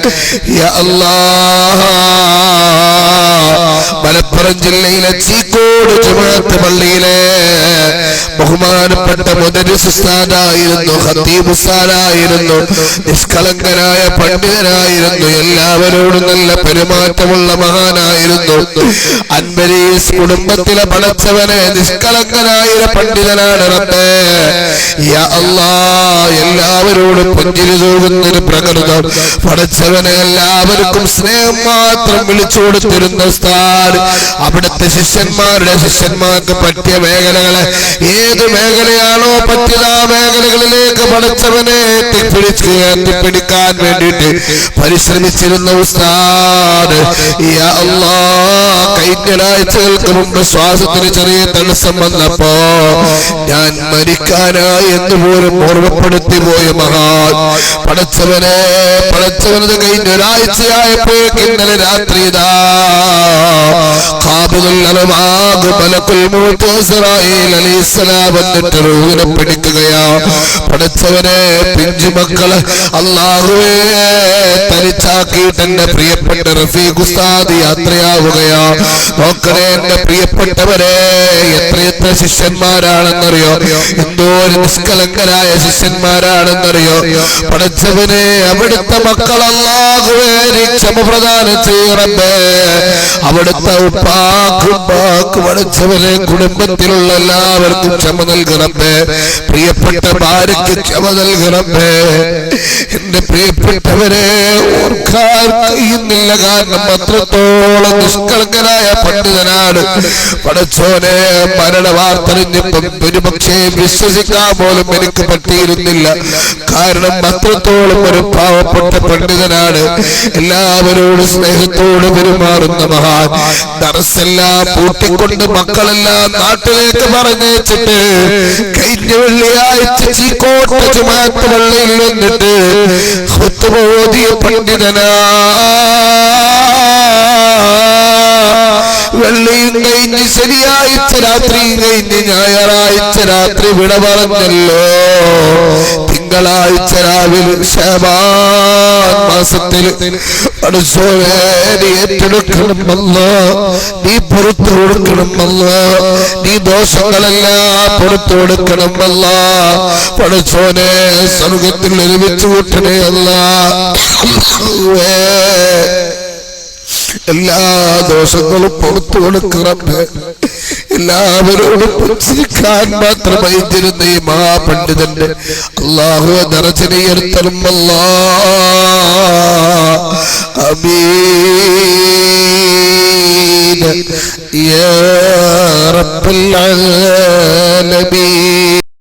യാ അല്ലാഹ് മലപ്പുറം ജില്ലയിലെ ചീക്കോട് ജുമാത്ത് പള്ളിയിലെ ബഹുമാനപ്പെട്ട മുദരിസുസ്ഥാനായിരുന്നു ഹത്തീബുസ്ഥാനായിരുന്നു നിഷ്കളങ്കനായ പണ്ഡിതനായിരുന്നു എല്ലാവരോടും നല്ല പെരുമാറ്റമുള്ള മഹാനായിരുന്നു. അൻബരീസ് കുടുംബത്തിലെ പടച്ചവനെ നിഷ്കളങ്കനായ പണ്ഡിതനാണ് എല്ലാവരോടും പുഞ്ചിരി തൂകുന്നൊരു പ്രകൃതം. പടച്ചവനെ എല്ലാവർക്കും സ്നേഹം മാത്രം വിളിച്ചു കൊടുത്തിരുന്ന സ്ഥാൻ അവിടുത്തെ ശിഷ്യന്മാരുടെ ശിഷ്യന്മാർക്ക് പറ്റിയ മേഖലകളെ ഏത് മേഖലയാണോ പറ്റിയത് ആ മേഖലകളിലേക്ക് പഠിച്ചവനെ എത്തിപ്പിടിച്ച് എത്തിപ്പിടിക്കാൻ വേണ്ടിയിട്ട് പരിശ്രമിച്ചിരുന്ന ഉസ്താദ് യാ ഒരാഴ്ചകൾക്ക് മുമ്പ് ശ്വാസത്തിന് ചെറിയ തടസ്സം വന്നപ്പോ ഞാൻ മരിക്കാനായി എന്ന് പോലും ഓർമ്മപ്പെടുത്തി പോയ മഹാൻ. പടച്ചവനെ പടച്ചവനത് കഴിഞ്ഞ ഒരാഴ്ചയായപ്പോഴേക്ക് ഇന്നലെ രാത്രി ഇതാ വന്നിട്ട് റൂഹിനെ പിടിക്കുകയാ. പടച്ചവനെ പിഞ്ചു മക്കൾ അള്ളാഹുവേ തനിച്ചാക്കിയിട്ട് എന്റെ പ്രിയപ്പെട്ട റഫീഖ് ഉസ്താദ് യാത്രയാവുകയാ. നോക്കണേ എന്റെ പ്രിയപ്പെട്ടവരെ എത്രയെത്ര ശിഷ്യന്മാരാണെന്നറിയോ? എന്തോ ഒരു നിഷ്കലങ്കരായ ശിഷ്യന്മാരാണെന്നറിയോ? പഠിച്ചവനെ അവിടുത്തെ നീ ക്ഷമ പ്രദാനം ചെയ്യണമേ അവിടുത്തെ ഉപ്പാക്കും ഉപ്പാക്കും കുടുംബത്തിലുള്ള എല്ലാവർക്കും ക്ഷമ നൽകണമേ പ്രിയപ്പെട്ട ഭാര്യക്ക് ക്ഷമ നൽകണമേ എന്റെ പ്രിയപ്പെട്ടവരെ ഓർക്കാൻ കഴിയുന്നില്ല കാരണം അത്രത്തോളം നിഷ്കളങ്കനായ പണ്ഡിതനാണ് പടച്ചോനെ മരണ വാർത്തറിഞ്ഞപ്പം ഒരുപക്ഷെ വിശ്വസിക്കാൻ പോലും എനിക്ക് പറ്റിയിരുന്നില്ല. കാരണം അത്രത്തോളം ഒരു പാവപ്പെട്ട പണ്ഡിതനാണ് എല്ലാവരോടും സ്നേഹത്തോട് പെരുമാറുന്ന മഹാൻ. തറസെല്ലാം പൂട്ടിക്കൊണ്ട് മക്കളെല്ലാം നാട്ടിലേക്ക് പറഞ്ഞേച്ചിട്ട് കഴിഞ്ഞ വെള്ളിയാഴ്ച ചീക്കോട്ട ചുമാത്ത പള്ളിയിൽ വന്നിട്ട് പണ്ഡിതനാ. വെള്ളിയും കഴിഞ്ഞ് ശനിയാഴ്ച രാത്രിയും കഴിഞ്ഞ് ഞായറാഴ്ച രാത്രി വിട പറഞ്ഞല്ലോ. തിങ്കളാഴ്ച രാവിലെ ശബാൻ മാസത്തിൽ നീ പുറത്തു കൊടുക്കണമല്ല. നീ ദോഷങ്ങളെല്ലാം പുറത്തു കൊടുക്കണമല്ല. പഠിച്ചോനെ സ്വർഗത്തിൽ ഒരുമിച്ച് കൂട്ടണേ അല്ല. എല്ലാ ദോഷങ്ങളും പുറത്തു കൊടുക്കണമേ എല്ലാവരോടും പുച്ഛിക്കാൻ മാത്രമായി തരുന്ന ഈ മഹാപണ്ഡിതന്റെ അള്ളാഹു നിറച്ചിനെയർത്തലും അല്ലാ أمين يا رب العالمين